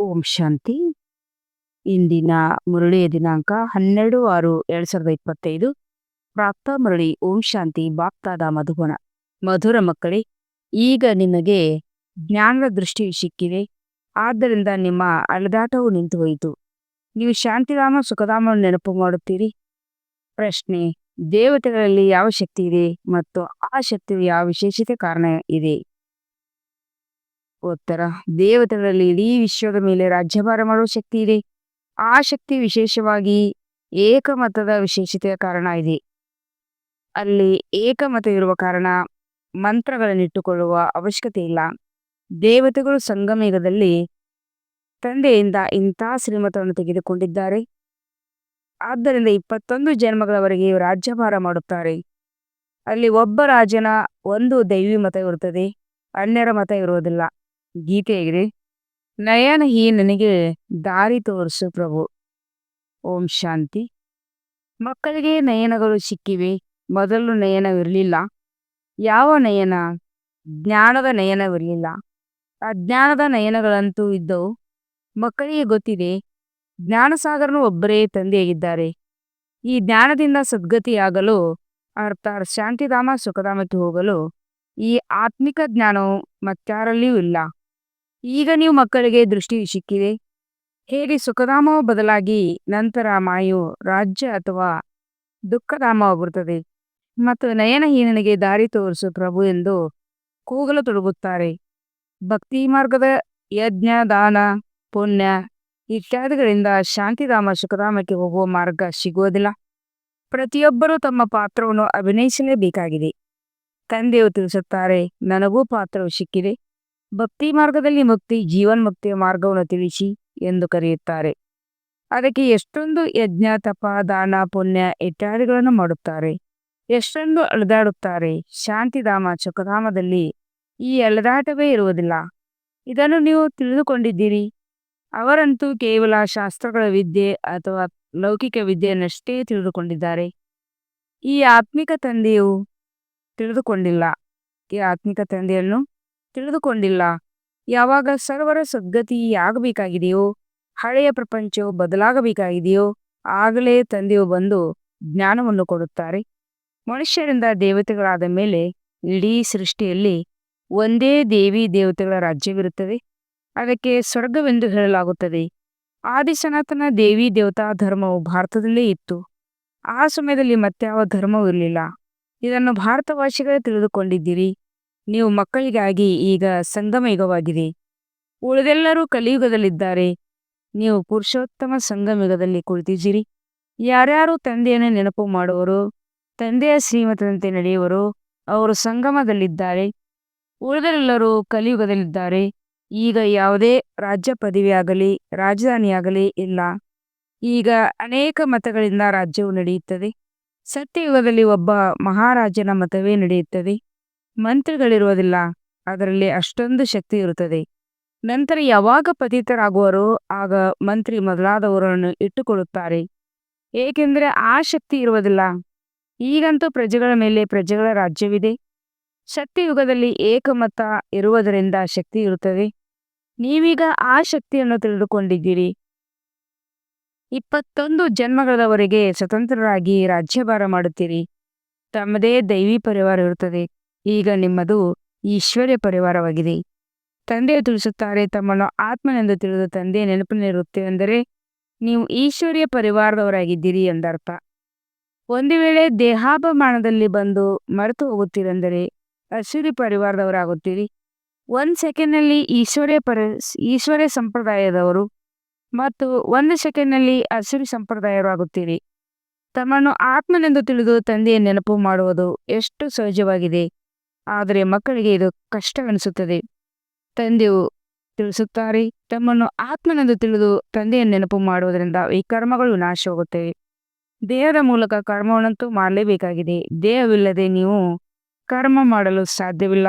ಓಂ ಶಾಂತಿ. ಇಂದಿನ ಮುರಳಿಯ ದಿನಾಂಕ ಹನ್ನೆರಡು ಆರು ಎರಡ್ ಸಾವಿರದ ಇಪ್ಪತ್ತೈದು. ಪ್ರಾಪ್ತ ಮುರಳಿ ಓಂ ಶಾಂತಿ ಬಾಪ್ತಾದ ಮಧುಬನ ಮಧುರ ಮಕ್ಕಳೇ, ಈಗ ನಿಮಗೆ ಜ್ಞಾನದ ದೃಷ್ಟಿ ಸಿಕ್ಕಿದೆ. ಆದ್ದರಿಂದ ನಿಮ್ಮ ಅಳದಾಟವು ನಿಂತು ಹೋಯಿತು ನೀವು ಶಾಂತಿರಾಮ ಸುಖಧಾಮ ನೆನಪು ಮಾಡುತ್ತೀರಿ. ಪ್ರಶ್ನೆ, ದೇವತೆಗಳಲ್ಲಿ ಯಾವ ಶಕ್ತಿ ಇದೆ ಮತ್ತು ಆ ಶಕ್ತಿಯು ಯಾವ ವಿಶೇಷತೆ ಕಾರಣ ಇದೆ? ಉತ್ತರ, ದೇವತೆಗಳಲ್ಲಿ ಇಡೀ ವಿಶ್ವದ ಮೇಲೆ ರಾಜ್ಯಭಾರ ಮಾಡುವ ಶಕ್ತಿ ಇದೆ. ಆ ಶಕ್ತಿ ವಿಶೇಷವಾಗಿ ಏಕಮತದ ವಿಶೇಷತೆಯ ಕಾರಣ ಇದೆ. ಅಲ್ಲಿ ಏಕಮತ ಇರುವ ಕಾರಣ ಮಂತ್ರಗಳನ್ನಿಟ್ಟುಕೊಳ್ಳುವ ಅವಶ್ಯಕತೆ ಇಲ್ಲ. ದೇವತೆಗಳು ಸಂಗಮೇಗದಲ್ಲಿ ತಂದೆಯಿಂದ ಇಂಥ ಶ್ರೀಮತವನ್ನು ತೆಗೆದುಕೊಂಡಿದ್ದಾರೆ. ಆದ್ದರಿಂದ ಇಪ್ಪತ್ತೊಂದು ಜನ್ಮಗಳವರೆಗೆ ರಾಜ್ಯಭಾರ ಮಾಡುತ್ತಾರೆ. ಅಲ್ಲಿ ಒಬ್ಬ ರಾಜನ ಒಂದು ದೈವಿ ಮತ ಇರುತ್ತದೆ, ಅನ್ಯರ ಮತ ಇರುವುದಿಲ್ಲ. ಗೀತೆಯಾಗಿದೆ ನಯನ ಈ ನನಗೆ ದಾರಿ ತೋರಿಸು ಪ್ರಭು. ಓಂ ಶಾಂತಿ. ಮಕ್ಕಳಿಗೆ ನಯನಗಳು ಸಿಕ್ಕಿವೆ. ಮೊದಲು ನಯನವಿರಲಿಲ್ಲ. ಯಾವ ನಯನ? ಜ್ಞಾನದ ನಯನವಿರಲಿಲ್ಲ. ಅಜ್ಞಾನದ ನಯನಗಳಂತೂ ಇದ್ದವು. ಮಕ್ಕಳಿಗೆ ಗೊತ್ತಿದೆ, ಜ್ಞಾನಸಾಗರನು ಒಬ್ಬರೇ ತಂದೆಯಾಗಿದ್ದಾರೆ. ಈ ಜ್ಞಾನದಿಂದ ಸದ್ಗತಿಯಾಗಲು, ಅರ್ಥಾತ್ ಶಾಂತಿಧಾಮ, ಸುಖಧಾಮಕ್ಕೆ ಹೋಗಲು, ಈ ಆತ್ಮಿಕ ಜ್ಞಾನವು ಮತ್ತಾರಲ್ಲಿಯೂ ಇಲ್ಲ. ಈಗ ನೀವು ಮಕ್ಕಳಿಗೆ ದೃಷ್ಟಿ ಸಿಕ್ಕಿದೆ. ಹೇಗೆ ಸುಖಧಾಮವು ಬದಲಾಗಿ ನಂತರ ಮಾಯು ರಾಜ್ಯ ಅಥವಾ ದುಃಖಧಾಮವಾಗುತ್ತದೆ ಮತ್ತು ನಯನಹೀನನಿಗೆ ದಾರಿ ತೋರಿಸು ಪ್ರಭು ಎಂದು ಕೂಗಲು ತೊಡಗುತ್ತಾರೆ. ಭಕ್ತಿ ಮಾರ್ಗದ ಯಜ್ಞ, ದಾನ, ಪುಣ್ಯ ಇತ್ಯಾದಿಗಳಿಂದ ಶಾಂತಿಧಾಮ, ಸುಖಧಾಮಕ್ಕೆ ಹೋಗುವ ಮಾರ್ಗ ಸಿಗುವುದಿಲ್ಲ. ಪ್ರತಿಯೊಬ್ಬರೂ ತಮ್ಮ ಪಾತ್ರವನ್ನು ಅಭಿನಯಿಸಲೇಬೇಕಾಗಿದೆ. ತಂದೆಯು ತಿಳಿಸುತ್ತಾರೆ, ನನಗೂ ಪಾತ್ರವು ಸಿಕ್ಕಿದೆ. ಭಕ್ತಿ ಮಾರ್ಗದಲ್ಲಿ ಮುಕ್ತಿ, ಜೀವನ್ ಮುಕ್ತಿಯ ಮಾರ್ಗವನ್ನು ತಿಳಿಸಿ ಎಂದು ಕರೆಯುತ್ತಾರೆ. ಅದಕ್ಕೆ ಎಷ್ಟೊಂದು ಯಜ್ಞ, ತಪ, ದಾನ, ಪುಣ್ಯ, ಇತ್ಯಾದಿಗಳನ್ನು ಮಾಡುತ್ತಾರೆ. ಎಷ್ಟೊಂದು ಅಳೆದಾಡುತ್ತಾರೆ ಶಾಂತಿಧಾಮ ಸುಖಧಾಮದಲ್ಲಿ ಈ ಅಲೆದಾಟವೇ ಇರುವುದಿಲ್ಲ. ಇದನ್ನು ನೀವು ತಿಳಿದುಕೊಂಡಿದ್ದೀರಿ. ಅವರಂತೂ ಕೇವಲ ಶಾಸ್ತ್ರಗಳ ವಿದ್ಯೆ ಅಥವಾ ಲೌಕಿಕ ವಿದ್ಯೆಯನ್ನಷ್ಟೇ ತಿಳಿದುಕೊಂಡಿದ್ದಾರೆ. ಈ ಆತ್ಮಿಕ ತಂದೆಯು ತಿಳಿದುಕೊಂಡಿಲ್ಲ. ಈ ಆತ್ಮಿಕ ತಂದೆಯನ್ನು ತಿಳಿದುಕೊಂಡಿಲ್ಲ. ಯಾವಾಗ ಸರ್ವರ ಸದ್ಗತಿಯಾಗಬೇಕಾಗಿದೆಯೋ ಹಳೆಯ ಪ್ರಪಂಚವು ಬದಲಾಗಬೇಕಾಗಿದೆಯೋ, ಆಗಲೇ ತಂದೆಯು ಬಂದು ಜ್ಞಾನವನ್ನು ಕೊಡುತ್ತಾರೆ. ಮನುಷ್ಯರಿಂದ ದೇವತೆಗಳಾದ ಮೇಲೆ ಇಡೀ ಸೃಷ್ಟಿಯಲ್ಲಿ ಒಂದೇ ದೇವಿ ದೇವತೆಗಳ ರಾಜ್ಯವಿರುತ್ತದೆ. ಅದಕ್ಕೆ ಸ್ವರ್ಗವೆಂದು ಹೇಳಲಾಗುತ್ತದೆ. ಆದಿಸನಾತನ ದೇವಿ ದೇವತಾ ಧರ್ಮವು ಭಾರತದಲ್ಲೇ ಇತ್ತು. ಆ ಸಮಯದಲ್ಲಿ ಮತ್ಯಾವ ಧರ್ಮವೂ ಇರಲಿಲ್ಲ. ಇದನ್ನು ಭಾರತವಾಸಿಗಳೇ ತಿಳಿದುಕೊಂಡಿದ್ದೀರಿ. ನೀವು ಮಕ್ಕಳಿಗಾಗಿ ಈಗ ಸಂಗಮಯುಗವಾಗಿದೆ. ಉಳಿದೆಲ್ಲರೂ ಕಲಿಯುಗದಲ್ಲಿದ್ದಾರೆ. ನೀವು ಪುರುಷೋತ್ತಮ ಸಂಗಮಯುಗದಲ್ಲಿ ಕುಳಿತಿದ್ದೀರಿ. ಯಾರ್ಯಾರು ತಂದೆಯನ್ನು ನೆನಪು ಮಾಡುವರು ತಂದೆಯ ಶ್ರೀಮತದಂತೆ ನಡೆಯುವರು ಅವರು ಸಂಗಮದಲ್ಲಿದ್ದಾರೆ. ಉಳಿದರೆಲ್ಲರೂ ಕಲಿಯುಗದಲ್ಲಿದ್ದಾರೆ. ಈಗ ಯಾವುದೇ ರಾಜ್ಯ ಪದವಿಯಾಗಲಿ, ರಾಜಧಾನಿಯಾಗಲಿ ಇಲ್ಲ. ಈಗ ಅನೇಕ ಮತಗಳಿಂದ ರಾಜ್ಯವು ನಡೆಯುತ್ತದೆ. ಸತ್ಯಯುಗದಲ್ಲಿ ಒಬ್ಬ ಮಹಾರಾಜನ ಮತವೇ ನಡೆಯುತ್ತದೆ. ಮಂತ್ರಿಗಳಿರುವುದಿಲ್ಲ, ಅದರಲ್ಲಿ ಅಷ್ಟೊಂದು ಶಕ್ತಿ ಇರುತ್ತದೆ. ನಂತರ ಯಾವಾಗ ಪತಿತರಾಗುವರೋ ಆಗ ಮಂತ್ರಿ ಮೊದಲಾದವರನ್ನು ಇಟ್ಟುಕೊಳ್ಳುತ್ತಾರೆ. ಏಕೆಂದರೆ ಆ ಶಕ್ತಿ ಇರುವುದಿಲ್ಲ. ಈಗಂತೂ ಪ್ರಜೆಗಳ ಮೇಲೆ ಪ್ರಜೆಗಳ ರಾಜ್ಯವಿದೆ. ಶಕ್ತಿಯುಗದಲ್ಲಿ ಏಕಮತ ಇರುವುದರಿಂದ ಶಕ್ತಿ ಇರುತ್ತದೆ. ನೀವೀಗ ಆ ಶಕ್ತಿಯನ್ನು ತಿಳಿದುಕೊಂಡಿದ್ದೀರಿ. ಇಪ್ಪತ್ತೊಂದು ಜನ್ಮಗಳವರೆಗೆ ಸ್ವತಂತ್ರರಾಗಿ ರಾಜ್ಯಭಾರ ಮಾಡುತ್ತೀರಿ. ತಮ್ಮದೇ ದೈವಿ ಪರಿವಾರ ಇರುತ್ತದೆ. ಈಗ ನಿಮ್ಮದು ಈಶ್ವರ್ಯ ಪರಿವಾರವಾಗಿದೆ. ತಂದೆಯು ತಿಳಿಸುತ್ತಾರೆ, ತಮ್ಮನ್ನು ಆತ್ಮನೆಂದು ತಿಳಿದು ತಂದೆಯ ನೆನಪಿನಲ್ಲಿರುತ್ತೆ ಅಂದರೆ, ನೀವು ಈಶ್ವರ್ಯ ಪರಿವಾರದವರಾಗಿದ್ದೀರಿ ಎಂದರ್ಥ. ಒಂದು ವೇಳೆ ದೇಹಾಭಿಮಾನದಲ್ಲಿ ಬಂದು ಮರೆತು ಹೋಗುತ್ತೀರೆಂದರೆ ಅಸುರಿ ಪರಿವಾರದವರಾಗುತ್ತೀರಿ. ಒಂದು ಸೆಕೆಂಡ್ನಲ್ಲಿ ಈಶ್ವರ್ಯ ಪರಿ, ಈಶ್ವರ್ಯ ಸಂಪ್ರದಾಯದವರು ಮತ್ತು ಒಂದು ಸೆಕೆಂಡ್ನಲ್ಲಿ ಅಸುರಿ ಸಂಪ್ರದಾಯರಾಗುತ್ತೀರಿ. ತಮ್ಮನ್ನು ಆತ್ಮನೆಂದು ತಿಳಿದು ತಂದೆಯ ನೆನಪು ಮಾಡುವುದು ಎಷ್ಟು ಸಹಜವಾಗಿದೆ. ಆದರೆ ಮಕ್ಕಳಿಗೆ ಇದು ಕಷ್ಟವೆನಿಸುತ್ತದೆ. ತಂದೆಯು ತಿಳಿಸುತ್ತಾರೆ, ತಮ್ಮನ್ನು ಆತ್ಮನೆಂದು ತಿಳಿದು ತಂದೆಯ ನೆನಪು ಮಾಡುವುದರಿಂದ ಈ ಕರ್ಮಗಳು ನಾಶವಾಗುತ್ತವೆ. ದೇಹದ ಮೂಲಕ ಕರ್ಮವನ್ನಂತೂ ಮಾಡಲೇಬೇಕಾಗಿದೆ. ದೇಹವಿಲ್ಲದೆ ನೀವು ಕರ್ಮ ಮಾಡಲು ಸಾಧ್ಯವಿಲ್ಲ.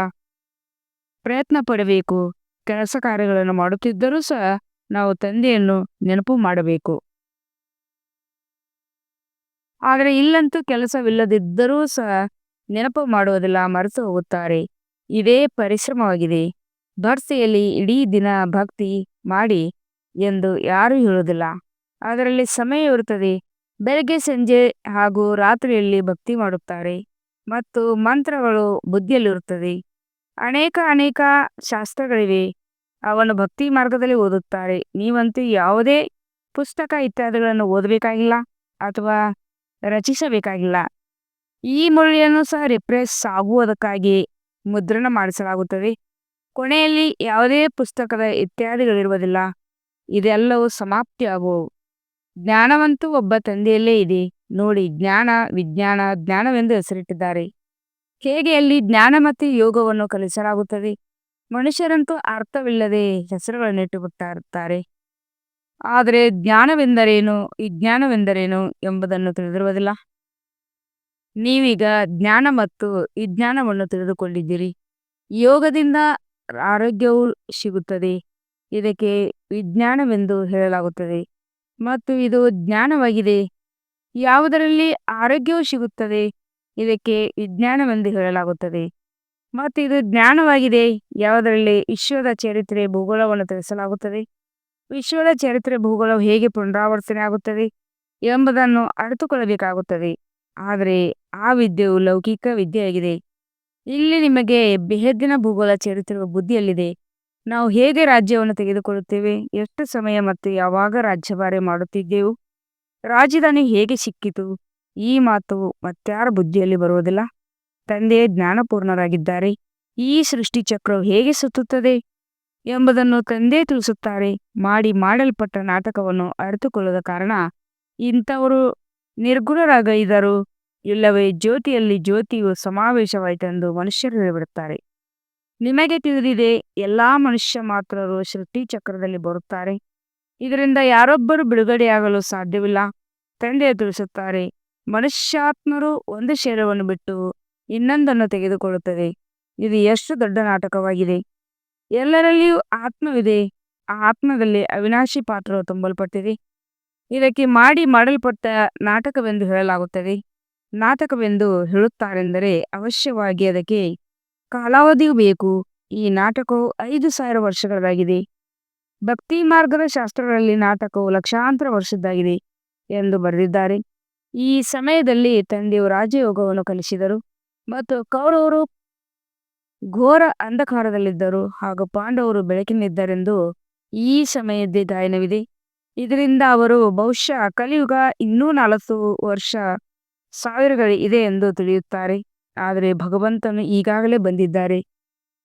ಪ್ರಯತ್ನ ಪಡಬೇಕು. ಕೆಲಸ ಕಾರ್ಯಗಳನ್ನು ಮಾಡುತ್ತಿದ್ದರೂ ಸಹ ನಾವು ತಂದೆಯನ್ನು ನೆನಪು ಮಾಡಬೇಕು. ಆದರೆ ಇಲ್ಲಂತೂ ಕೆಲಸವಿಲ್ಲದಿದ್ದರೂ ಸಹ ನೆನಪು ಮಾಡುವುದಿಲ್ಲ ಮರೆತು ಹೋಗುತ್ತಾರೆ. ಇದೇ ಪರಿಶ್ರಮವಾಗಿದೆ. ಭರ್ತಿಯಲ್ಲಿ ಇಡೀ ದಿನ ಭಕ್ತಿ ಮಾಡಿ ಎಂದು ಯಾರೂ ಹೇಳುವುದಿಲ್ಲ. ಅದರಲ್ಲಿ ಸಮಯ ಇರುತ್ತದೆ. ಬೆಳಗ್ಗೆ, ಸಂಜೆ ಹಾಗೂ ರಾತ್ರಿಯಲ್ಲಿ ಭಕ್ತಿ ಮಾಡುತ್ತಾರೆ ಮತ್ತು ಮಂತ್ರಗಳು ಬುದ್ಧಿಯಲ್ಲಿರುತ್ತದೆ. ಅನೇಕ ಅನೇಕ ಶಾಸ್ತ್ರಗಳಿವೆ. ಅವನು ಭಕ್ತಿ ಮಾರ್ಗದಲ್ಲಿ ಓದುತ್ತಾರೆ. ನೀವಂತೂ ಯಾವುದೇ ಪುಸ್ತಕ, ಇತ್ಯಾದಿಗಳನ್ನು ಓದಬೇಕಾಗಿಲ್ಲ ಅಥವಾ ರಚಿಸಬೇಕಾಗಿಲ್ಲ. ಈ ಮುರಳಿಯನ್ನು ಸಹ ರಿಪ್ರೆಸ್ ಆಗುವುದಕ್ಕಾಗಿ ಮುದ್ರಣ ಮಾಡಿಸಲಾಗುತ್ತದೆ. ಕೊನೆಯಲ್ಲಿ ಯಾವುದೇ ಪುಸ್ತಕದ ಇತ್ಯಾದಿಗಳಿರುವುದಿಲ್ಲ. ಇದೆಲ್ಲವೂ ಸಮಾಪ್ತಿಯಾಗುವವು. ಜ್ಞಾನವಂತೂ ಒಬ್ಬ ತಂದೆಯಲ್ಲೇ ಇದೆ. ನೋಡಿ, ಜ್ಞಾನ, ವಿಜ್ಞಾನ, ಜ್ಞಾನವೆಂದು ಹೆಸರಿಟ್ಟಿದ್ದಾರೆ. ಹೇಗೆ ಅಲ್ಲಿ ಜ್ಞಾನ ಮತ್ತು ಯೋಗವನ್ನು ಕಲಿಸಲಾಗುತ್ತದೆ? ಮನುಷ್ಯರಂತೂ ಅರ್ಥವಿಲ್ಲದೆ ಹೆಸರುಗಳನ್ನು ಬಿಟ್ಟಿರುತ್ತಾರೆ ಆದರೆ ಜ್ಞಾನವೆಂದರೇನು? ವಿಜ್ಞಾನವೆಂದರೇನು ಎಂಬುದನ್ನು ತಿಳಿದಿರುವುದಿಲ್ಲ. ನೀವೀಗ ಜ್ಞಾನ ಮತ್ತು ವಿಜ್ಞಾನವನ್ನು ತಿಳಿದುಕೊಂಡಿದ್ದೀರಿ. ಯೋಗದಿಂದ ಆರೋಗ್ಯವು ಸಿಗುತ್ತದೆ. ಇದಕ್ಕೆ ವಿಜ್ಞಾನವೆಂದು ಹೇಳಲಾಗುತ್ತದೆ. ಮತ್ತು ಇದು ಜ್ಞಾನವಾಗಿದೆ. ಯಾವುದರಲ್ಲಿ ಆರೋಗ್ಯವು ಸಿಗುತ್ತದೆ, ಇದಕ್ಕೆ ವಿಜ್ಞಾನವೆಂದು ಹೇಳಲಾಗುತ್ತದೆ. ಮತ್ತು ಇದು ಜ್ಞಾನವಾಗಿದೆ. ಯಾವುದರಲ್ಲಿ ವಿಶ್ವದ ಚರಿತ್ರೆ, ಭೂಗೋಳವನ್ನು ತಿಳಿಸಲಾಗುತ್ತದೆ. ವಿಶ್ವದ ಚರಿತ್ರೆ ಭೂಗೋಳವು ಹೇಗೆ ಪುನರಾವರ್ತನೆ ಆಗುತ್ತದೆ ಎಂಬುದನ್ನು ಅರಿತುಕೊಳ್ಳಬೇಕಾಗುತ್ತದೆ. ಆದರೆ ಆ ವಿದ್ಯೆಯು ಲೌಕಿಕ ವಿದ್ಯೆಯಾಗಿದೆ. ಇಲ್ಲಿ ನಿಮಗೆ ಬೆಹದ್ದಿನ ಭೂಗೋಳ ಚೇರುತ್ತಿರುವ ಬುದ್ಧಿಯಲ್ಲಿದೆ. ನಾವು ಹೇಗೆ ರಾಜ್ಯವನ್ನು ತೆಗೆದುಕೊಳ್ಳುತ್ತೇವೆ? ಎಷ್ಟು ಸಮಯ ಮತ್ತು ಯಾವಾಗ ರಾಜ್ಯಭಾರಿ ಮಾಡುತ್ತಿದ್ದೆವು? ರಾಜಧಾನಿ ಹೇಗೆ ಸಿಕ್ಕಿತು? ಈ ಮಾತು ಮತ್ತಾರ ಬುದ್ಧಿಯಲ್ಲಿ ಬರುವುದಿಲ್ಲ. ತಂದೆ ಜ್ಞಾನಪೂರ್ಣರಾಗಿದ್ದಾರೆ. ಈ ಸೃಷ್ಟಿ ಚಕ್ರವು ಹೇಗೆ ಸುತ್ತುತ್ತದೆ? ಎಂಬುದನ್ನು ತಂದೆ ತಿಳಿಸುತ್ತಾರೆ. ಮಾಡಿ ಮಾಡಲ್ಪಟ್ಟ ನಾಟಕವನ್ನು ಅರಿತುಕೊಳ್ಳದ ಕಾರಣ ಇಂಥವರು ನಿರ್ಗುಣರಾಗಿದ್ದರು ಇಲ್ಲವೇ ಜ್ಯೋತಿಯಲ್ಲಿ ಜ್ಯೋತಿಯು ಸಮಾವೇಶವಾಯಿತೆಂದು ಮನುಷ್ಯರು ಹೇಳಿಬಿಡುತ್ತಾರೆ. ನಿಮಗೆ ತಿಳಿದಿದೆ, ಎಲ್ಲಾ ಮನುಷ್ಯ ಮಾತ್ರರು ಸೃಷ್ಟಿ ಚಕ್ರದಲ್ಲಿ ಬರುತ್ತಾರೆ. ಇದರಿಂದ ಯಾರೊಬ್ಬರು ಬಿಡುಗಡೆಯಾಗಲು ಸಾಧ್ಯವಿಲ್ಲ. ತಂದೆ ತಿಳಿಸುತ್ತಾರೆ, ಮನುಷ್ಯಾತ್ಮರು ಒಂದು ಶರೀರವನ್ನು ಬಿಟ್ಟು ಇನ್ನೊಂದನ್ನು ತೆಗೆದುಕೊಳ್ಳುತ್ತದೆ. ಇದು ಎಷ್ಟು ದೊಡ್ಡ ನಾಟಕವಾಗಿದೆ. ಎಲ್ಲರಲ್ಲಿಯೂ ಆತ್ಮವಿದೆ. ಆ ಆತ್ಮದಲ್ಲಿ ಅವಿನಾಶಿ ಪಾತ್ರವು ತುಂಬಲ್ಪಟ್ಟಿದೆ. ಇದಕ್ಕೆ ಮಾಡಿ ಮಾಡಲ್ಪಟ್ಟ ನಾಟಕವೆಂದು ಹೇಳಲಾಗುತ್ತದೆ. ನಾಟಕವೆಂದು ಹೇಳುತ್ತಾರೆಂದರೆ ಅವಶ್ಯವಾಗಿ ಅದಕ್ಕೆ ಕಾಲಾವಧಿಯೂ ಬೇಕು. ಈ ನಾಟಕವು ಐದು ಸಾವಿರ ವರ್ಷಗಳಾಗಿದೆ ಭಕ್ತಿ ಮಾರ್ಗದ ಶಾಸ್ತ್ರಗಳಲ್ಲಿ ನಾಟಕವು ಲಕ್ಷಾಂತರ ವರ್ಷದ್ದಾಗಿದೆ ಎಂದು ಬರೆದಿದ್ದಾರೆ. ಈ ಸಮಯದಲ್ಲಿ ತಂದೆಯು ರಾಜಯೋಗವನ್ನು ಕಲಿಸಿದರು ಮತ್ತು ಕೌರವರು ಘೋರ ಅಂಧಕಾರದಲ್ಲಿದ್ದರು ಹಾಗೂ ಪಾಂಡವರು ಬೆಳಕಿನಿದ್ದರೆಂದು ಈ ಸಮಯದ್ದೇ ಗಾಯನವಿದೆ. ಇದರಿಂದ ಅವರು ಬಹುಶಃ ಕಲಿಯುಗ ಇನ್ನೂ ನಾಲ್ಕು ವರ್ಷ ಸಾವಿರಗಳು ಇದೆ ಎಂದು ತಿಳಿಯುತ್ತಾರೆ. ಆದರೆ ಭಗವಂತನು ಈಗಾಗಲೇ ಬಂದಿದ್ದಾರೆ.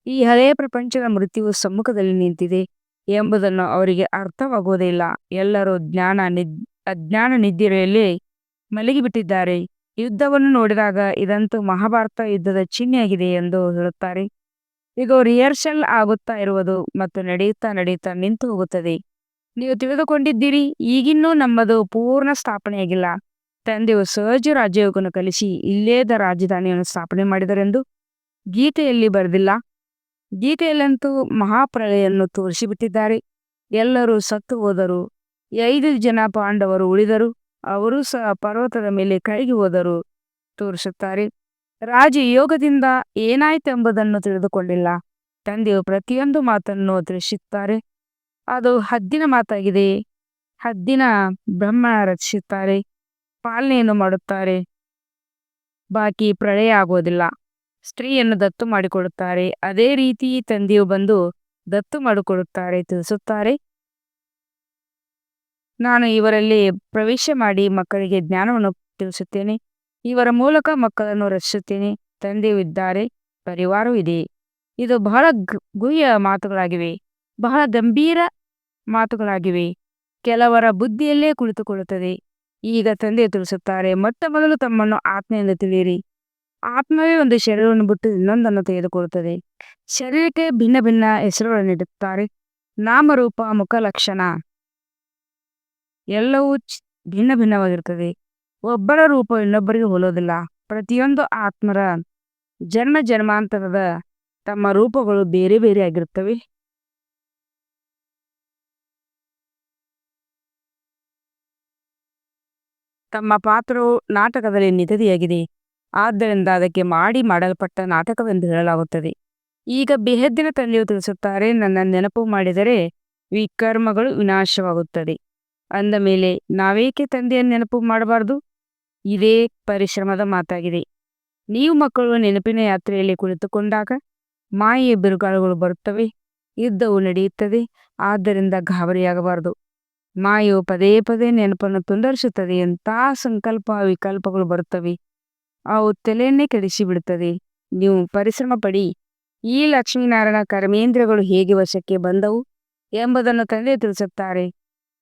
ಈ ಹಳೆಯ ಪ್ರಪಂಚದ ಮೃತ್ಯುವು ಸಮ್ಮುಖದಲ್ಲಿ ನಿಂತಿದೆ ಎಂಬುದನ್ನು ಅವರಿಗೆ ಅರ್ಥವಾಗುವುದಿಲ್ಲ. ಎಲ್ಲರೂ ಜ್ಞಾನ ನಿದ್, ಅಜ್ಞಾನ ನಿದ್ರೆಯಲ್ಲಿ ಮಲಗಿಬಿಟ್ಟಿದ್ದಾರೆ. ಯುದ್ಧವನ್ನು ನೋಡಿದಾಗ ಇದಂತೂ ಮಹಾಭಾರತ ಯುದ್ಧದ ಚಿಹ್ನೆಯಾಗಿದೆ ಎಂದು ಹೇಳುತ್ತಾರೆ. ಈಗ ರಿಹರ್ಸಲ್ ಆಗುತ್ತಾ ಇರುವುದು ಮತ್ತು ನಡೆಯುತ್ತಾ ನಡೆಯುತ್ತಾ ನಿಂತು ಹೋಗುತ್ತದೆ. ನೀವು ತಿಳಿದುಕೊಂಡಿದ್ದೀರಿ, ಈಗಿನ್ನೂ ನಮ್ಮದು ಪೂರ್ಣ ಸ್ಥಾಪನೆಯಾಗಿಲ್ಲ. ತಂದೆಯು ಸಹಜ ರಾಜ್ಯವನ್ನು ಕಲಿಸಿ ಇಲ್ಲೇದ ರಾಜಧಾನಿಯನ್ನು ಸ್ಥಾಪನೆ ಮಾಡಿದರೆಂದು ಗೀತೆಯಲ್ಲಿ ಬರೆದಿಲ್ಲ. ಗೀತೆಯಲ್ಲಂತೂ ಮಹಾಪ್ರಳಯನ್ನು ತೋರಿಸಿಬಿಟ್ಟಿದ್ದಾರೆ. ಎಲ್ಲರೂ ಸತ್ತು ಹೋದರು. ಐದು ಜನ ಪಾಂಡವರು ಉಳಿದರು. ಅವರು ಸಹ ಪರ್ವತದ ಮೇಲೆ ಕೈಗೆ ಹೋದರು ತೋರಿಸುತ್ತಾರೆ. ರಾಜಯೋಗದಿಂದ ಯೋಗದಿಂದ ಎಂಬುದನ್ನು ತಿಳಿದುಕೊಂಡಿಲ್ಲ. ತಂದೆಯು ಪ್ರತಿಯೊಂದು ಮಾತನ್ನು ತಿಳಿಸುತ್ತಾರೆ. ಅದು ಹದ್ದಿನ ಮಾತಾಗಿದೆ. ಹದ್ದಿನ ಬ್ರಹ್ಮ ರಚಿಸುತ್ತಾರೆ. ಪಾಲನೆಯನ್ನು ಮಾಡುತ್ತಾರೆ. ಬಾಕಿ ಪ್ರಳಯ ಆಗೋದಿಲ್ಲ ಸ್ತ್ರೀಯನ್ನು ದತ್ತು ಮಾಡಿಕೊಡುತ್ತಾರೆ. ಅದೇ ರೀತಿ ತಂದೆಯು ಬಂದು ದತ್ತು ಮಾಡಿಕೊಡುತ್ತಾರೆ ತಿಳಿಸುತ್ತಾರೆ. ನಾನು ಇವರಲ್ಲಿ ಪ್ರವೇಶ ಮಾಡಿ ಮಕ್ಕಳಿಗೆ ಜ್ಞಾನವನ್ನು ತಿಳಿಸುತ್ತೇನೆ. ಇವರ ಮೂಲಕ ಮಕ್ಕಳನ್ನು ರಚಿಸುತ್ತೇನೆ ತಂದೆಯು ಇದ್ದಾರೆ. ಪರಿವಾರವೂ ಇದೆ. ಇದು ಬಹಳ ಗುಹ್ಯ ಮಾತುಗಳಾಗಿವೆ. ಬಹಳ ಗಂಭೀರ ಮಾತುಗಳಾಗಿವೆ. ಕೆಲವರ ಬುದ್ಧಿಯಲ್ಲೇ ಕುಳಿತುಕೊಳ್ಳುತ್ತದೆ. ಈಗ ತಂದೆ ತಿಳಿಸುತ್ತಾರೆ ಮೊತ್ತ ಮೊದಲು ತಮ್ಮನ್ನು ಆತ್ಮೆಯಿಂದ ತಿಳಿಯಿರಿ. ಆತ್ಮವೇ ಒಂದು ಶರೀರವನ್ನು ಬಿಟ್ಟು ಇನ್ನೊಂದನ್ನು ತೆಗೆದುಕೊಳ್ಳುತ್ತದೆ. ಶರೀರಕ್ಕೆ ಭಿನ್ನ ಭಿನ್ನ ಹೆಸರುಗಳನ್ನು ಇಡುತ್ತಾರೆ ನಾಮರೂಪ ಮುಖ ಲಕ್ಷಣ ಎಲ್ಲವೂ ಭಿನ್ನ ಭಿನ್ನವಾಗಿರುತ್ತದೆ. ಒಬ್ಬರ ರೂಪ ಇನ್ನೊಬ್ಬರಿಗೆ ಹೋಲೋದಿಲ್ಲ ಪ್ರತಿಯೊಂದು ಆತ್ಮರ ಜನ್ಮ ಜನ್ಮಾಂತರದ ತಮ್ಮ ರೂಪಗಳು ಬೇರೆ ಬೇರೆ ಆಗಿರುತ್ತವೆ. ತಮ್ಮ ಪಾತ್ರವು ನಾಟಕದಲ್ಲಿ ನಿಗದಿಯಾಗಿದೆ. ಆದ್ದರಿಂದ ಅದಕ್ಕೆ ಮಾಡಿ ಮಾಡಲ್ಪಟ್ಟ ನಾಟಕವೆಂದು ಹೇಳಲಾಗುತ್ತದೆ. ಈಗ ಬೆಹದ್ದಿನ ತಂದೆಯು ತಿಳಿಸುತ್ತಾರೆ, ನನ್ನ ನೆನಪು ಮಾಡಿದರೆ ವಿಕರ್ಮಗಳು ವಿನಾಶವಾಗುತ್ತದೆ. ಅಂದ ಮೇಲೆ, ನಾವೇಕೆ ತಂದೆಯನ್ನು ನೆನಪು ಮಾಡಬಾರ್ದು? ಇದೇ ಪರಿಶ್ರಮದ ಮಾತಾಗಿದೆ. ನೀವು ಮಕ್ಕಳು ನೆನಪಿನ ಯಾತ್ರೆಯಲ್ಲಿ ಕುಳಿತುಕೊಂಡಾಗ ಮಾಯೆಯ ಬಿರುಗಾಳುಗಳು ಬರುತ್ತವೆ, ಯುದ್ಧವು ನಡೆಯುತ್ತದೆ, ಆದ್ದರಿಂದ ಗಾಬರಿಯಾಗಬಾರದು. ಮಾಯು ಪದೇ ಪದೇ ನೆನಪನ್ನು ತುಂಡರಿಸುತ್ತದೆ. ಎಂಥ ಸಂಕಲ್ಪ, ವಿಕಲ್ಪಗಳು ಬರುತ್ತವೆ. ಅವು ತಲೆಯನ್ನೇ ಕೆಡಿಸಿ ಬಿಡುತ್ತದೆ ನೀವು ಪರಿಶ್ರಮ ಪಡಿ. ಈ ಲಕ್ಷ್ಮೀನಾರಾಯಣ ಕರ್ಮೇಂದ್ರಗಳು ಹೇಗೆ ವಶಕ್ಕೆ ಬಂದವು ಎಂಬುದನ್ನು ತಂದೆ ತಿಳಿಸುತ್ತಾರೆ.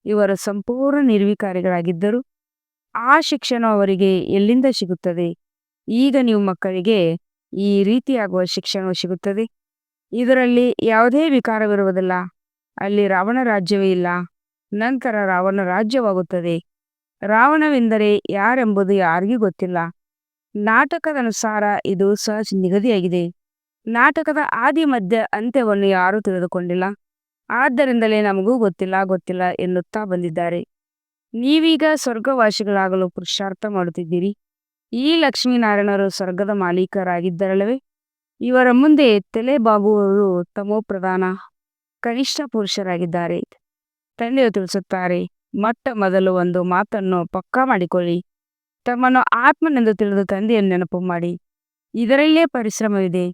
ಇವರು ಸಂಪೂರ್ಣ ನಿರ್ವಿಕಾರಿಗಳಾಗಿದ್ದರು. ಆ ಶಿಕ್ಷಣ ಅವರಿಗೆ ಎಲ್ಲಿಂದ ಸಿಗುತ್ತದೆ? ಈಗ ನೀವು ಮಕ್ಕಳಿಗೆ ಈ ರೀತಿಯಾಗುವ ಶಿಕ್ಷಣವು ಸಿಗುತ್ತದೆ. ಇದರಲ್ಲಿ ಯಾವುದೇ ವಿಕಾರವಿರುವುದಿಲ್ಲ. ಅಲ್ಲಿ ರಾವಣ ರಾಜ್ಯವೇ ಇಲ್ಲ. ನಂತರ ರಾವಣ ರಾಜ್ಯವಾಗುತ್ತದೆ. ರಾವಣವೆಂದರೆ ಯಾರೆಂಬುದು ಯಾರಿಗೂ ಗೊತ್ತಿಲ್ಲ. ನಾಟಕದ ಅನುಸಾರ ಇದು ಸಹಜ ನಿಗದಿಯಾಗಿದೆ. ನಾಟಕದ ಆದಿ ಮಧ್ಯ ಅಂತ್ಯವನ್ನು ಯಾರೂ ತಿಳಿದುಕೊಂಡಿಲ್ಲ. ಆದ್ದರಿಂದಲೇ ನಮಗೂ ಗೊತ್ತಿಲ್ಲ ಗೊತ್ತಿಲ್ಲ ಎನ್ನುತ್ತಾ ಬಂದಿದ್ದಾರೆ. ನೀವೀಗ ಸ್ವರ್ಗವಾಸಿಗಳಾಗಲು ಪುರುಷಾರ್ಥ ಮಾಡುತ್ತಿದ್ದೀರಿ. ಈ ಲಕ್ಷ್ಮೀನಾರಾಯಣರು ಸ್ವರ್ಗದ ಮಾಲೀಕರಾಗಿದ್ದರಲ್ಲವೇ? ಇವರ ಮುಂದೆ ತಲೆ ಬಾಬುವವರು ತಮೋ ಪ್ರಧಾನ ಕನಿಷ್ಠ ಪುರುಷರಾಗಿದ್ದಾರೆ. ತಂದೆಯು ತಿಳಿಸುತ್ತಾರೆ. ಮೊಟ್ಟ ಮೊದಲು ಒಂದು ಮಾತನ್ನು ಪಕ್ಕಾ ಮಾಡಿಕೊಳ್ಳಿ. ತಮ್ಮನ್ನು ಆತ್ಮನೆಂದು ತಿಳಿದು ತಂದೆಯನ್ನು ನೆನಪು ಮಾಡಿ. ಇದರಲ್ಲೇ ಪರಿಶ್ರಮವಿದೆ.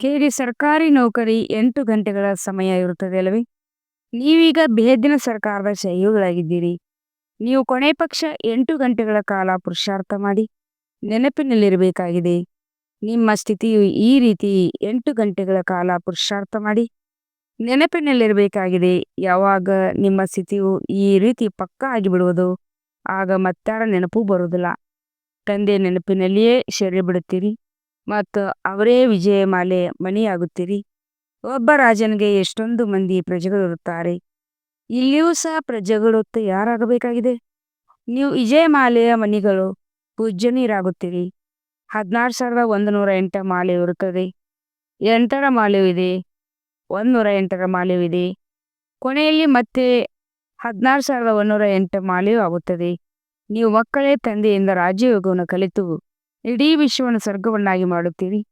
ಕೇಳಿ ಸರ್ಕಾರಿ ನೌಕರಿ ಎಂಟು ಗಂಟೆಗಳ ಸಮಯ ಇರುತ್ತದೆ ಅಲ್ಲವೇ? ನೀವೀಗ ಬೇದಿನ ಸರ್ಕಾರದ ಸಹಯೋಗಿಗಳಾಗಿದ್ದೀರಿ ನೀವು ಕೊನೆ ಪಕ್ಷ ಎಂಟು ಗಂಟೆಗಳ ಕಾಲ ಪುರುಷಾರ್ಥ ಮಾಡಿ. ನೆನಪಿನಲ್ಲಿರಬೇಕಾಗಿದೆ. ನಿಮ್ಮ ಸ್ಥಿತಿಯು ಈ ರೀತಿ ಎಂಟು ಗಂಟೆಗಳ ಕಾಲ ಪುರುಷಾರ್ಥ ಮಾಡಿ. ನೆನಪಿನಲ್ಲಿರಬೇಕಾಗಿದೆ. ಯಾವಾಗ ನಿಮ್ಮ ಸ್ಥಿತಿಯು ಈ ರೀತಿ ಪಕ್ಕ ಆಗಿಬಿಡುವುದು, ಆಗ ಮತ್ತಾರ ನೆನಪು ಬರುವುದಿಲ್ಲ. ತಂದೆ ನೆನಪಿನಲ್ಲಿಯೇ ಶರೀರ ಬಿಡುತ್ತೀರಿ ಮತ್ತು ಅವರೇ ವಿಜಯ ಮಾಲೆ ಮಣಿಯಾಗುತ್ತೀರಿ. ಒಬ್ಬ ರಾಜನಿಗೆ ಎಷ್ಟೊಂದು ಮಂದಿ ಪ್ರಜೆಗಳಿರುತ್ತಾರೆ ಇಲ್ಲಿಯೂ ಸಹ ಪ್ರಜೆಗಳು ಯಾರಾಗಬೇಕಾಗಿದೆ ನೀವು ವಿಜಯ ಮಾಲೆಯ ಮಣಿಗಳು ಪೂಜ್ಯನೀರಾಗುತ್ತೀರಿ ಹದಿನಾರು ಸಾವಿರದ ಒಂದು ನೂರ ಎಂಟ ಮಾಲೆ ಇರುತ್ತದೆ. ಎಂಟರ ಮಾಲೆಯೂ ಇದೆ. ಒಂದೂರ ಎಂಟರ ಮಾಲೆಯೂ ಇದೆ ಕೊನೆಯಲ್ಲಿ ಮತ್ತೆ ಹದಿನಾರು ಸಾವಿರದ ಒಂದೂರ ಎಂಟು ಮಾಲೆಯೂ ಆಗುತ್ತದೆ. ನೀವು ಮಕ್ಕಳೇ, ತಂದೆಯಿಂದ ರಾಜ್ಯಯೋಗವನ್ನು ಕಲಿತು ಇಡೀ ವಿಶ್ವವನ್ನು ಸ್ವರ್ಗವನ್ನಾಗಿ ಮಾಡುತ್ತೀರಿ.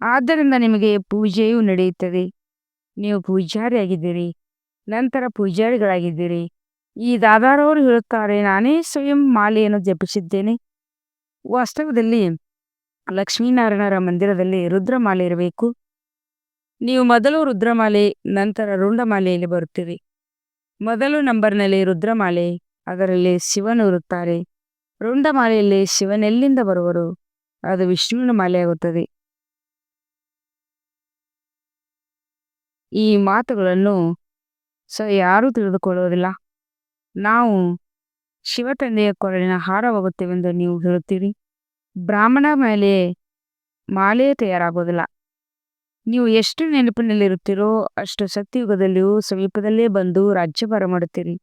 ಆದ್ದರಿಂದ ನಿಮಗೆ ಪೂಜೆಯೂ ನಡೆಯುತ್ತದೆ. ನೀವು ಪೂಜಾರಿಯಾಗಿದ್ದೀರಿ. ನಂತರ ಪೂಜಾರಿಗಳಾಗಿದ್ದೀರಿ. ಈ ದಾದಾರವರು ಹೇಳುತ್ತಾರೆ, ನಾನೇ ಸ್ವಯಂ ಮಾಲೆಯನ್ನು ಜಪಿಸಿದ್ದೇನೆ. ವಾಸ್ತವದಲ್ಲಿ ಲಕ್ಷ್ಮೀನಾರಾಯಣರ ಮಂದಿರದಲ್ಲಿ ರುದ್ರಮಾಲೆ ಇರಬೇಕು. ನೀವು ಮೊದಲು ರುದ್ರಮಾಲೆ, ನಂತರ ರುಂಡಮಾಲೆಯಲ್ಲಿ ಬರುತ್ತೀರಿ. ಮೊದಲು ನಂಬರ್ನಲ್ಲಿ ರುದ್ರಮಾಲೆ, ಅದರಲ್ಲಿ ಶಿವನು ಇರುತ್ತಾರೆ. ರುಂಡಮಾಲೆಯಲ್ಲಿ ಶಿವನೆಲ್ಲಿಂದ ಬರುವರು? ಅದು ವಿಷ್ಣುವಿನ ಮಾಲೆಯಾಗುತ್ತದೆ. ಈ ಮಾತುಗಳನ್ನು ಸ ಯಾರೂ ತಿಳಿದುಕೊಳ್ಳುವುದಿಲ್ಲ. ನಾವು ಶಿವತಂದೆಯ ಕೊರಳಿನ ಹಾರವಾಗುತ್ತೇವೆಂದು ನೀವು ಹೇಳುತ್ತೀರಿ. ಬ್ರಾಹ್ಮಣ ಮೇಲೆ ಮಾಲೆ ತಯಾರಾಗೋದಿಲ್ಲ ನೀವು ಎಷ್ಟು ನೆನಪಿನಲ್ಲಿರುತ್ತೀರೋ ಅಷ್ಟು ಸತ್ಯಯುಗದಲ್ಲಿಯೂ ಸಮೀಪದಲ್ಲೇ ಬಂದು ರಾಜ್ಯಭಾರ ಮಾಡುತ್ತೀರಿ.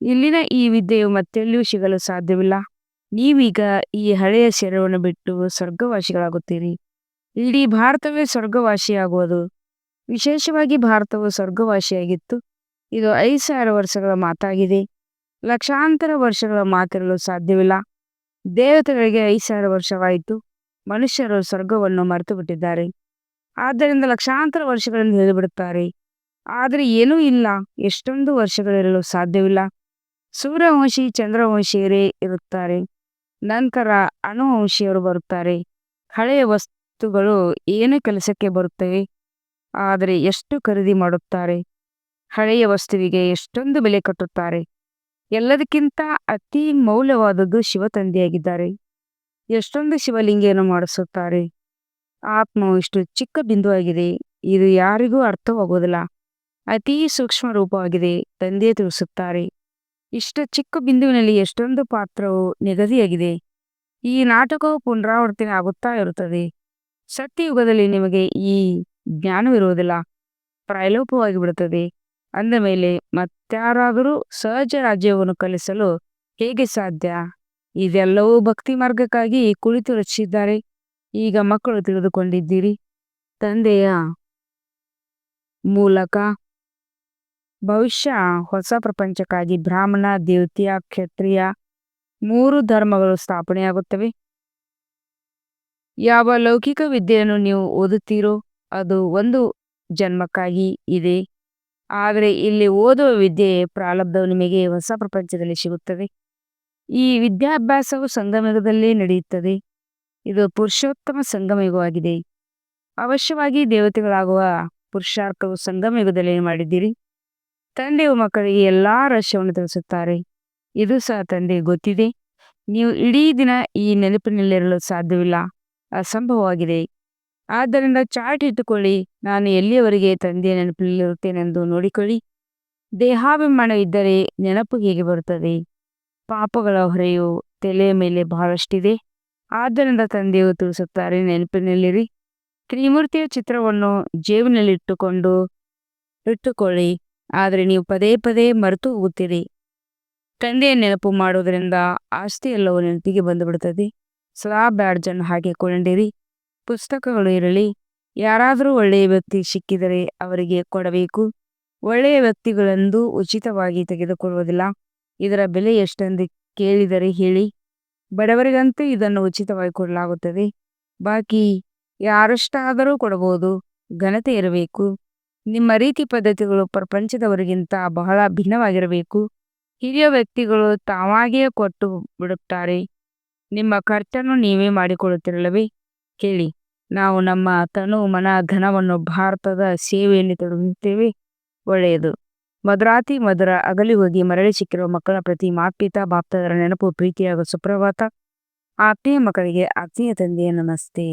ಇಲ್ಲಿನ ಈ ವಿದ್ಯೆಯು ಮತ್ತೆಲ್ಲಿಯೂ ಸಿಗಲು ಸಾಧ್ಯವಿಲ್ಲ. ನೀವೀಗ ಈ ಹಳೆಯ ಶರೀರವನ್ನು ಬಿಟ್ಟು ಸ್ವರ್ಗವಾಸಿಗಳಾಗುತ್ತೀರಿ. ಇಡೀ ಭಾರತವೇ ಸ್ವರ್ಗವಾಸಿಯಾಗುವುದು. ವಿಶೇಷವಾಗಿ ಭಾರತವು ಸ್ವರ್ಗವಾಸಿಯಾಗಿತ್ತು. ಇದು ಐದು ಸಾವಿರ ವರ್ಷಗಳ ಮಾತಾಗಿದೆ. ಲಕ್ಷಾಂತರ ವರ್ಷಗಳ ಮಾತಿರಲು ಸಾಧ್ಯವಿಲ್ಲ. ದೇವತೆಗಳಿಗೆ ಐದು ಸಾವಿರ ವರ್ಷವಾಯಿತು. ಮನುಷ್ಯರು ಸ್ವರ್ಗವನ್ನು ಮರೆತು ಬಿಟ್ಟಿದ್ದಾರೆ ಆದ್ದರಿಂದ ಲಕ್ಷಾಂತರ ವರ್ಷಗಳನ್ನು ಹೇಳಿಬಿಡುತ್ತಾರೆ ಆದರೆ ಏನೂ ಇಲ್ಲ. ಎಷ್ಟೊಂದು ವರ್ಷಗಳಿರಲು ಸಾಧ್ಯವಿಲ್ಲ. ಸೂರ್ಯವಂಶಿ, ಚಂದ್ರವಂಶಿಯರೇ ಇರುತ್ತಾರೆ. ನಂತರ ಅಣುವಂಶಿಯವರು ಬರುತ್ತಾರೆ. ಹಳೆಯ ವಸ್ತುಗಳು ಏನು ಕೆಲಸಕ್ಕೆ ಬರುತ್ತವೆ, ಆದರೆ ಎಷ್ಟು ಖರೀದಿ ಮಾಡುತ್ತಾರೆ. ಹಳೆಯ ವಸ್ತುವಿಗೆ ಎಷ್ಟೊಂದು ಬೆಲೆ ಕಟ್ಟುತ್ತಾರೆ. ಎಲ್ಲದಕ್ಕಿಂತ ಅತಿ ಮೌಲ್ಯವಾದದ್ದು ಶಿವತಂದೆಯಾಗಿದ್ದಾರೆ. ಎಷ್ಟೊಂದು ಶಿವಲಿಂಗಿಯನ್ನು ಮಾಡಿಸುತ್ತಾರೆ. ಆತ್ಮವು ಇಷ್ಟು ಚಿಕ್ಕ ಬಿಂದುವಾಗಿದೆ. ಇದು ಯಾರಿಗೂ ಅರ್ಥವಾಗುವುದಿಲ್ಲ. ಅತಿ ಸೂಕ್ಷ್ಮ ರೂಪವಾಗಿದೆ. ತಂದೆ ತಿಳಿಸುತ್ತಾರೆ. ಇಷ್ಟು ಚಿಕ್ಕ ಬಿಂದುವಿನಲ್ಲಿ ಎಷ್ಟೊಂದು ಪಾತ್ರವು ನಿಗದಿಯಾಗಿದೆ. ಈ ನಾಟಕವು ಪುನರಾವರ್ತನೆ ಆಗುತ್ತಾ ಇರುತ್ತದೆ. ಸತ್ಯಯುಗದಲ್ಲಿ ನಿಮಗೆ ಈ ಜ್ಞಾನವಿರುವುದಿಲ್ಲ. ಪ್ರಾಯಲೋಪವಾಗಿ ಬಿಡುತ್ತದೆ. ಅಂದ ಮೇಲೆ ಮತ್ತಾರಾದರೂ ಸಹಜ ರಾಜ್ಯವನ್ನು ಕಲಿಸಲು ಹೇಗೆ ಸಾಧ್ಯ? ಇದೆಲ್ಲವೂ ಭಕ್ತಿ ಮಾರ್ಗಕ್ಕಾಗಿ ಕುಳಿತು ರಚಿಸಿದ್ದಾರೆ ಈಗ ಮಕ್ಕಳು ತಿಳಿದುಕೊಂಡಿದ್ದೀರಿ. ತಂದೆಯ ಮೂಲಕ ಭವಿಷ್ಯ ಹೊಸ ಪ್ರಪಂಚಕ್ಕಾಗಿ ಬ್ರಾಹ್ಮಣ, ದೇವತೆಯ, ಕ್ಷತ್ರಿಯ ಮೂರು ಧರ್ಮಗಳು ಸ್ಥಾಪನೆಯಾಗುತ್ತವೆ. ಯಾವ ಲೌಕಿಕ ವಿದ್ಯೆಯನ್ನು ನೀವು ಓದುತ್ತೀರೋ ಅದು ಒಂದು ಜನ್ಮಕ್ಕಾಗಿ ಇದೆ. ಆದರೆ ಇಲ್ಲಿ ಓದುವ ವಿದ್ಯೆ ಪ್ರಾರಬ್ಧವು ನಿಮಗೆ ಹೊಸ ಪ್ರಪಂಚದಲ್ಲಿ ಸಿಗುತ್ತದೆ. ಈ ವಿದ್ಯಾಭ್ಯಾಸವು ಸಂಗಮದಲ್ಲೇ ನಡೆಯುತ್ತದೆ. ಇದು ಪುರುಷೋತ್ತಮ ಸಂಗಮಯುಗವಾಗಿದೆ ಅವಶ್ಯವಾಗಿ ದೇವತೆಗಳಾಗುವ ಪುರುಷಾರ್ಥವು ಸಂಗಮಯುಗದಲ್ಲಿ ಮಾಡಿದ್ದೀರಿ. ತಂದೆಯು ಮಕ್ಕಳಿಗೆ ಎಲ್ಲಾ ರಹಸ್ಯವನ್ನು ತಿಳಿಸುತ್ತಾರೆ. ಇದು ಸಹ ತಂದೆಗೆ ಗೊತ್ತಿದೆ. ನೀವು ಇಡೀ ದಿನ ಈ ನೆನಪಿನಲ್ಲಿರಲು ಸಾಧ್ಯವಿಲ್ಲ. ಅಸಂಭವವಾಗಿದೆ. ಆದ್ದರಿಂದ ಚಾರ್ಟ್ ಇಟ್ಟುಕೊಳ್ಳಿ. ನಾನು ಎಲ್ಲಿಯವರೆಗೆ ತಂದೆಯ ನೆನಪಿನಲ್ಲಿರುತ್ತೇನೆಂದು ನೋಡಿಕೊಳ್ಳಿ. ದೇಹಾಭಿಮಾನವಿದ್ದರೆ ನೆನಪು ಹೇಗೆ ಬರುತ್ತದೆ? ಪಾಪಗಳ ಹೊರೆಯು ತಲೆಯ ಮೇಲೆ ಬಹಳಷ್ಟಿದೆ. ಆದ್ದರಿಂದ ತಂದೆಯು ತಿಳಿಸುತ್ತಾರೆ, ನೆನಪಿನಲ್ಲಿರಿ. ತ್ರಿಮೂರ್ತಿಯ ಚಿತ್ರವನ್ನು ಜೇಬಿನಲ್ಲಿಟ್ಟುಕೊಂಡು ಇಟ್ಟುಕೊಳ್ಳಿ. ಆದರೆ ನೀವು ಪದೇ ಪದೇ ಮರೆತು ಹೋಗುತ್ತೀರಿ. ತಂದೆಯ ನೆನಪು ಮಾಡುವುದರಿಂದ ಆಸ್ತಿ ಎಲ್ಲವೂ ನೆನಪಿಗೆ ಬಂದುಬಿಡುತ್ತದೆ. ಸದಾ ಬ್ಯಾಡ್ಜನ್ನು ಹಾಕಿಕೊಂಡಿರಿ ಪುಸ್ತಕಗಳು ಇರಲಿ, ಯಾರಾದರೂ ಒಳ್ಳೆಯ ವ್ಯಕ್ತಿ ಸಿಕ್ಕಿದರೆ ಅವರಿಗೆ ಕೊಡಬೇಕು. ಒಳ್ಳೆಯ ವ್ಯಕ್ತಿಗಳೆಂದು ಉಚಿತವಾಗಿ ತೆಗೆದುಕೊಳ್ಳುವುದಿಲ್ಲ. ಇದರ ಬೆಲೆ ಎಷ್ಟೆಂದು ಕೇಳಿದರೆ ಹೇಳಿ. ಬಡವರಿಗಂತೂ ಇದನ್ನು ಉಚಿತವಾಗಿ ಕೊಡಲಾಗುತ್ತದೆ. ಬಾಕಿ ಯಾರಷ್ಟಾದರೂ ಕೊಡಬಹುದು, ಘನತೆ ಇರಬೇಕು. ನಿಮ್ಮ ರೀತಿ ಪದ್ಧತಿಗಳು ಪ್ರಪಂಚದವರಿಗಿಂತ ಬಹಳ ಭಿನ್ನವಾಗಿರಬೇಕು. ಹಿರಿಯ ವ್ಯಕ್ತಿಗಳು ತಾವಾಗಿಯೇ ಕೊಟ್ಟು ಬಿಡುತ್ತಾರೆ. ನಿಮ್ಮ ಖರ್ಚನ್ನು ನೀವೇ ಮಾಡಿಕೊಳ್ಳುತ್ತಿರಲವೇ? ಕೇಳಿ. ನಾವು ನಮ್ಮ ತನು ಮನ ಧನವನ್ನು ಭಾರತದ ಸೇವೆಯಲ್ಲಿ ತೊಡಗುತ್ತೇವೆ. ಒಳ್ಳೆಯದು. ಮದ್ರಾತಿ ಮಧುರ ಅಗಲಿ ಹೋಗಿ ಮರಳಿ ಸಿಕ್ಕಿರುವ ಮಕ್ಕಳ ಪ್ರತಿ ಮಾಪಿತ ಬಾಪ್ತದರ ನೆನಪು ಪ್ರೀತಿಯಾಗ ಸುಪ್ರಭಾತ. ಆತ್ಮೀಯ ಮಕ್ಕಳಿಗೆ ಆತ್ಮೀಯ ತಂದೆಯ ನಮಸ್ತೆ.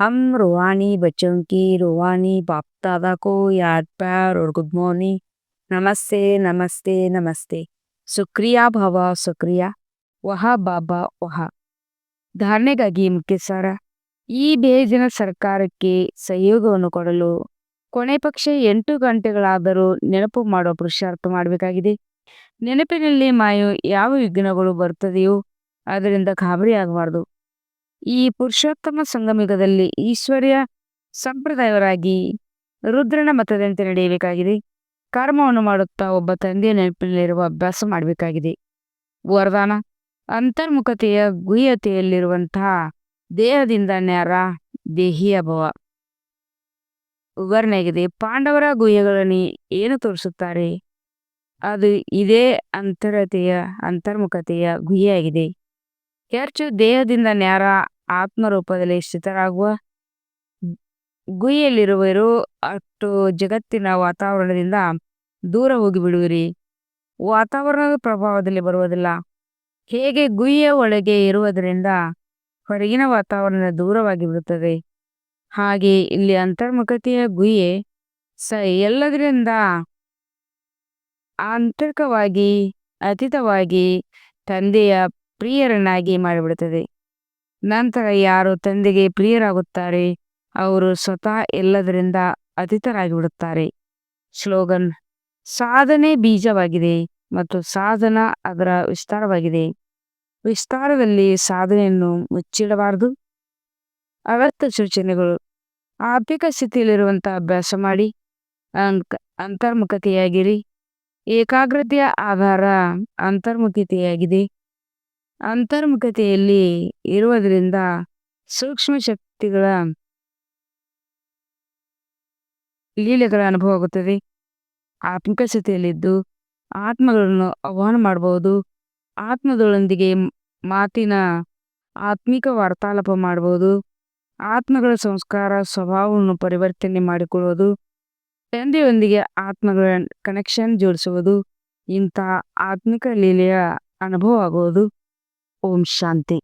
ಹಮ್ ರುವಾನಿ ಬಚ್ಚಂಕಿ ರುವಾನಿ ಬಾಪ್ತಾದ ಕೋ ಯಾದ್ ಪ್ಯಾರ್ ಅವ್ರ ಗುಡ್ ಮಾರ್ನಿಂಗ್. ನಮಸ್ತೆ ನಮಸ್ತೆ ನಮಸ್ತೆ. ಸುಕ್ರಿಯಾ ಭವ, ಸುಕ್ರಿಯಾ. ವಹ ಬಾಬಾ, ವಹ. ಧಾರಣೆಗಾಗಿ ಮುಖ್ಯ ಸಾರ ಈ ಬೇಜಿನ ಸರ್ಕಾರಕ್ಕೆ ಸಹಯೋಗವನ್ನು ಕೊಡಲು ಕೊನೆ ಪಕ್ಷ ಎಂಟು ಗಂಟೆಗಳಾದರೂ ನೆನಪು ಮಾಡುವ ಪುರುಷಾರ್ಥ ಮಾಡಬೇಕಾಗಿದೆ. ನೆನಪಿನಲ್ಲಿ ಮಾಯು ಯಾವ ವಿಘ್ನಗಳು ಬರ್ತದೆಯೋ ಅದರಿಂದ ಗಾಬರಿ ಆಗಬಾರ್ದು. ಈ ಪುರುಷೋತ್ತಮ ಸಂಗಮಿಗದಲ್ಲಿ ಈಶ್ವರ್ಯ ಸಂಪ್ರದಾಯವರಾಗಿ ರುದ್ರನ ಮತದಂತೆ ನಡೆಯಬೇಕಾಗಿದೆ. ಕರ್ಮವನ್ನು ಮಾಡುತ್ತಾ ಒಬ್ಬ ತಂದೆಯ ನೆನಪಿನಲ್ಲಿರುವ ಅಭ್ಯಾಸ ಮಾಡಬೇಕಾಗಿದೆ. ವರದಾನ, ಅಂತರ್ಮುಖತೆಯ ಗುಹ್ಯತೆಯಲ್ಲಿರುವಂತಹ ದೇಹದಿಂದ ನ್ಯಾರ ದೇಹಿಯ ಭವ. ವಿವರಣೆಯಾಗಿದೆ ಪಾಂಡವರ ಗುಹೆಗಳಲ್ಲಿ ಏನು ತೋರಿಸುತ್ತಾರೆ? ಅದು ಇದೇ ಅಂತರತೆಯ ಅಂತರ್ಮುಖತೆಯ ಗುಹೆಯಾಗಿದೆ. ಚರ್ಚು ದೇಹದಿಂದ ನ್ಯಾರ ಆತ್ಮರೂಪದಲ್ಲಿ ಸ್ಥಿತರಾಗುವ ಗುಹೆಯಲ್ಲಿರುವರು ಅಷ್ಟು ಜಗತ್ತಿನ ವಾತಾವರಣದಿಂದ ದೂರ ಹೋಗಿಬಿಡುವಿರಿ ವಾತಾವರಣದ ಪ್ರಭಾವದಲ್ಲಿ ಬರುವುದಿಲ್ಲ. ಹೇಗೆ ಗುಹೆಯ ಒಳಗೆ ಇರುವುದರಿಂದ ಹೊರಗಿನ ವಾತಾವರಣ ದೂರವಾಗಿ ಬಿಡುತ್ತದೆ? ಹಾಗೆ ಇಲ್ಲಿ ಅಂತರ್ಮುಖತೆಯ ಗುಹೆ ಸ ಎಲ್ಲದರಿಂದ ಆಂತರಿಕವಾಗಿ, ಅತೀತವಾಗಿ ತಂದೆಯ ಪ್ರಿಯರನ್ನಾಗಿ ಮಾಡಿಬಿಡುತ್ತದೆ. ನಂತರ ಯಾರು ತಂದೆಗೆ ಪ್ರಿಯರಾಗುತ್ತಾರೆ, ಅವರು ಸ್ವತಃ ಎಲ್ಲದರಿಂದ ಅತೀತರಾಗಿ ಬಿಡುತ್ತಾರೆ ಸ್ಲೋಗನ್ ಸಾಧನೆ ಬೀಜವಾಗಿದೆ ಮತ್ತು ಸಾಧನ ಅದರ ವಿಸ್ತಾರವಾಗಿದೆ. ವಿಸ್ತಾರದಲ್ಲಿ ಸಾಧನೆಯನ್ನು ಮುಚ್ಚಿಡಬಾರದು. ಅಗತ್ಯ ಸೂಚನೆಗಳು. ಆರ್ಥಿಕ ಸ್ಥಿತಿಯಲ್ಲಿರುವಂಥ ಅಭ್ಯಾಸ ಮಾಡಿ, ಅಂಕ, ಅಂತರ್ಮುಖತೆಯಾಗಿರಿ. ಏಕಾಗ್ರತೆಯ ಆಧಾರ ಅಂತರ್ಮುಖತೆಯಾಗಿದೆ. ಅಂತರ್ಮುಖತೆಯಲ್ಲಿ ಇರುವುದರಿಂದ ಸೂಕ್ಷ್ಮ ಶಕ್ತಿಗಳ ಲೀಲೆಗಳ ಅನುಭವ ಆಗುತ್ತದೆ. ಆತ್ಮಿಕ ಸ್ಥಿತಿಯಲ್ಲಿದ್ದು ಆತ್ಮಗಳನ್ನು ಆಹ್ವಾನ ಮಾಡಬಹುದು. ಆತ್ಮದೊಳೊಂದಿಗೆ ಮಾತಿನ ಆತ್ಮಿಕ ವಾರ್ತಾಲಾಪ ಮಾಡಬಹುದು. ಆತ್ಮಗಳ ಸಂಸ್ಕಾರ, ಸ್ವಭಾವವನ್ನು ಪರಿವರ್ತನೆ ಮಾಡಿಕೊಳ್ಳುವುದು, ತಂದೆಯೊಂದಿಗೆ ಆತ್ಮಗಳ ಕನೆಕ್ಷನ್ ಜೋಡಿಸುವುದು, ಇಂತಹ ಆತ್ಮಿಕ ಲೀಲೆಯ ಅನುಭವ ಆಗುವುದು. ಓಂ ಶಾಂತಿ.